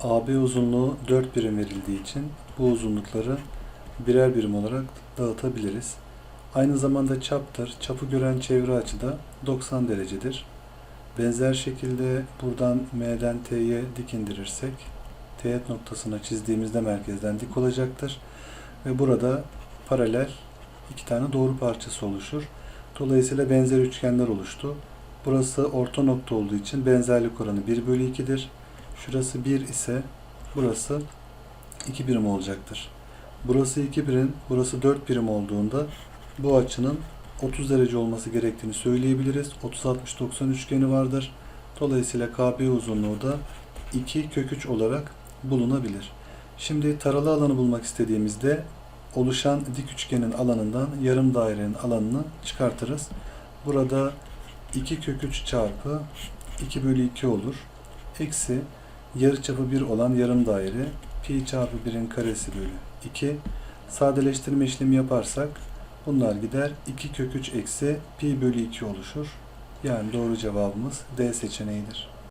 AB uzunluğu 4 birim verildiği için bu uzunlukları birer birim olarak dağıtabiliriz. Aynı zamanda çaptır. Çapı gören çevre açı da 90 derecedir. Benzer şekilde buradan M'den T'ye dik indirirsek teğet noktasına çizdiğimizde merkezden dik olacaktır. Ve burada paralel iki tane doğru parçası oluşur. Dolayısıyla benzer üçgenler oluştu. Burası orta nokta olduğu için benzerlik oranı 1 bölü 2'dir. Şurası 1 ise burası 2 birim olacaktır. Burası 2 birim, burası 4 birim olduğunda bu açının 30 derece olması gerektiğini söyleyebiliriz. 30-60-90 üçgeni vardır. Dolayısıyla KB uzunluğu da 2 kök 3 olarak bulunabilir. Şimdi taralı alanı bulmak istediğimizde oluşan dik üçgenin alanından yarım dairenin alanını çıkartırız. Burada 2 kök 3 çarpı 2 bölü 2 olur. Eksi yarıçapı 1 olan yarım daire pi çarpı 1'in karesi bölü 2. Sadeleştirme işlemi yaparsak bunlar gider. 2 kök 3 eksi pi bölü 2 oluşur. Yani doğru cevabımız D seçeneğidir.